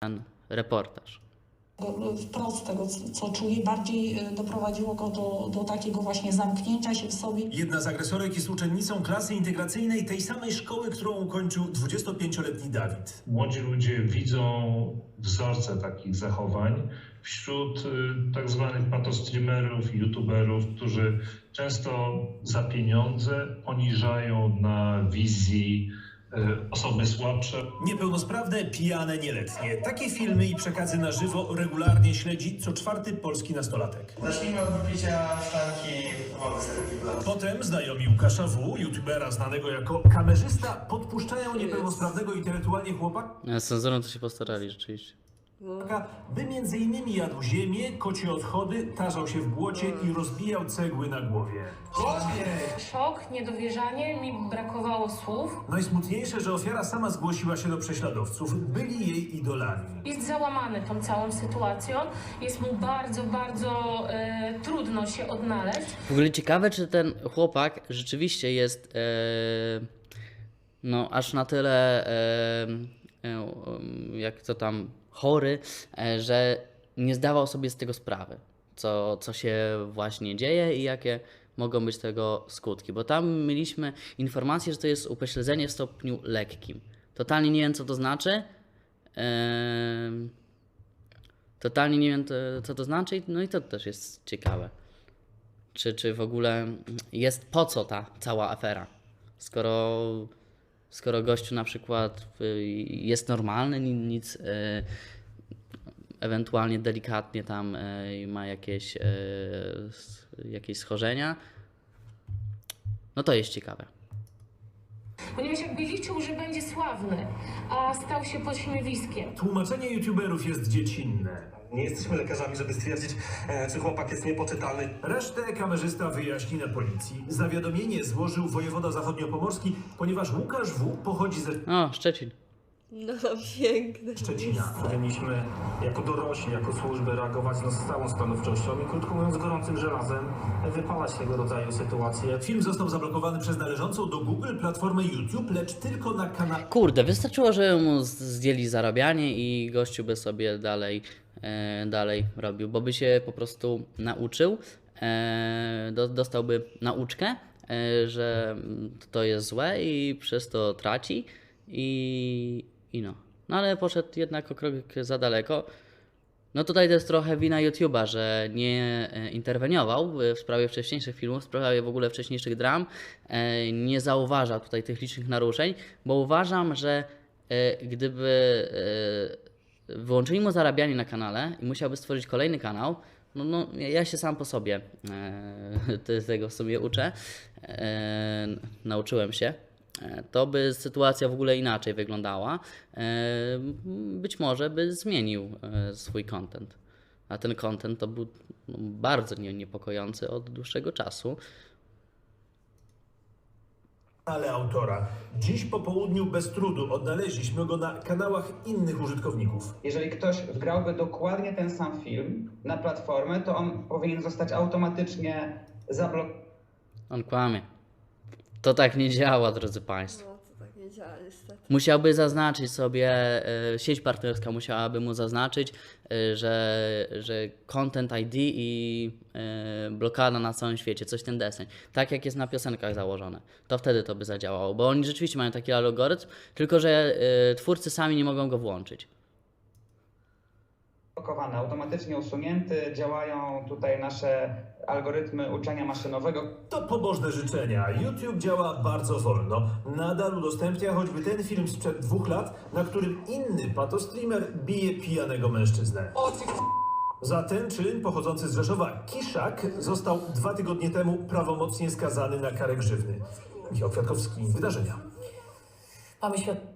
ten reportaż. go- wprost tego, co- czuje, bardziej e, doprowadziło go do, do takiego właśnie zamknięcia się w sobie. Jedna z agresorek jest uczennicą klasy integracyjnej tej samej szkoły, którą ukończył 25-letni Dawid. Młodzi ludzie widzą wzorce takich zachowań wśród tak zwanych patostreamerów, youtuberów, którzy często za pieniądze poniżają na wizji osoby słabsze. Niepełnosprawne, pijane, nieletnie. Takie filmy i przekazy na żywo regularnie śledzi co czwarty polski nastolatek. Zacznijmy od wypicia szklanki wody z Potem znajomi Łukasza W., youtubera znanego jako kamerzysta, podpuszczają niepełnosprawnego intelektualnie chłopaka, Z cenzurą to się postarali rzeczywiście. By między innymi jadł ziemię, kocie odchody, tarzał się w błocie i rozbijał cegły na głowie. Szok, niedowierzanie, mi brakowało słów. Najsmutniejsze, że ofiara sama zgłosiła się do prześladowców. Byli jej idolami. Jest załamany tą całą sytuacją. Jest mu bardzo, bardzo e, trudno się odnaleźć. W ogóle ciekawe, czy ten chłopak rzeczywiście jest e, no aż na tyle e, e, jak to tam chory, e, że nie zdawał sobie z tego sprawy, co, co się właśnie dzieje i jakie mogą być tego skutki. Bo tam mieliśmy informację, że to jest upośledzenie w stopniu lekkim. Totalnie nie wiem, co to znaczy. Totalnie nie wiem, co to znaczy, no i to też jest ciekawe czy, czy w ogóle jest po co ta cała afera. Skoro, skoro gościu na przykład y, jest normalny, ni- nic y, ewentualnie delikatnie tam y, ma jakieś, jakieś schorzenia, no to jest ciekawe. Ponieważ jakby liczył, że będzie sławny, a stał się pośmiewiskiem. Tłumaczenie youtuberów jest dziecinne. Nie jesteśmy lekarzami, żeby stwierdzić, e, czy chłopak jest niepoczytalny. Resztę kamerzysta wyjaśni na policji. Zawiadomienie złożył wojewoda zachodniopomorski, ponieważ Łukasz W. pochodzi ze O, Szczecin. No piękne. Szczecina. Powinniśmy jako dorośli, jako służby reagować no, z całą stanowczością i krótko mówiąc gorącym żelazem wypalać tego rodzaju sytuacje. Film został zablokowany przez należącą do Google platformę YouTube, lecz tylko na kanale. Kurde, wystarczyło, że mu zdjęli zarabianie i gościu by sobie dalej, e, dalej robił, bo by się po prostu nauczył, e, do, dostałby nauczkę, e, że to jest złe i przez to traci i, i no. No ale poszedł jednak o krok za daleko. No tutaj jest trochę wina YouTube'a, że nie e, interweniował w sprawie wcześniejszych filmów, w sprawie w ogóle wcześniejszych dram, e, nie zauważał tutaj tych licznych naruszeń, bo uważam, że e, gdyby wyłączyli mu zarabianie na kanale i musiałby stworzyć kolejny kanał, no, no ja się sam po sobie te- tego w sobie uczę, nauczyłem się, to by sytuacja w ogóle inaczej wyglądała. E, Być może by zmienił e, swój content. A ten content to był no, bardzo nie- niepokojący od dłuższego czasu. Ale autora. Dziś po południu bez trudu odnaleźliśmy go na kanałach innych użytkowników. Jeżeli ktoś wgrałby dokładnie ten sam film na platformę, to on powinien zostać automatycznie zablokowany. On kłamie. To tak nie działa, drodzy Państwo. No to tak nie działa niestety. Musiałby zaznaczyć sobie, e, sieć partnerska musiałaby mu zaznaczyć, e, że, że Content ID i e, blokada na całym świecie, coś ten deseń. Tak jak jest na piosenkach założone. To wtedy to by zadziałało, bo oni rzeczywiście mają taki algorytm, tylko że twórcy sami nie mogą go włączyć. Automatycznie usunięty. Działają tutaj nasze algorytmy uczenia maszynowego, To pobożne życzenia. YouTube działa bardzo wolno. Nadal udostępnia choćby ten film sprzed dwóch lat, na którym inny patostreamer bije pijanego mężczyznę. Za ten czyn pochodzący z Rzeszowa Kiszak został dwa tygodnie temu prawomocnie skazany na karę grzywny. Michał Kwiatkowski, wydarzenia. Mamy świad-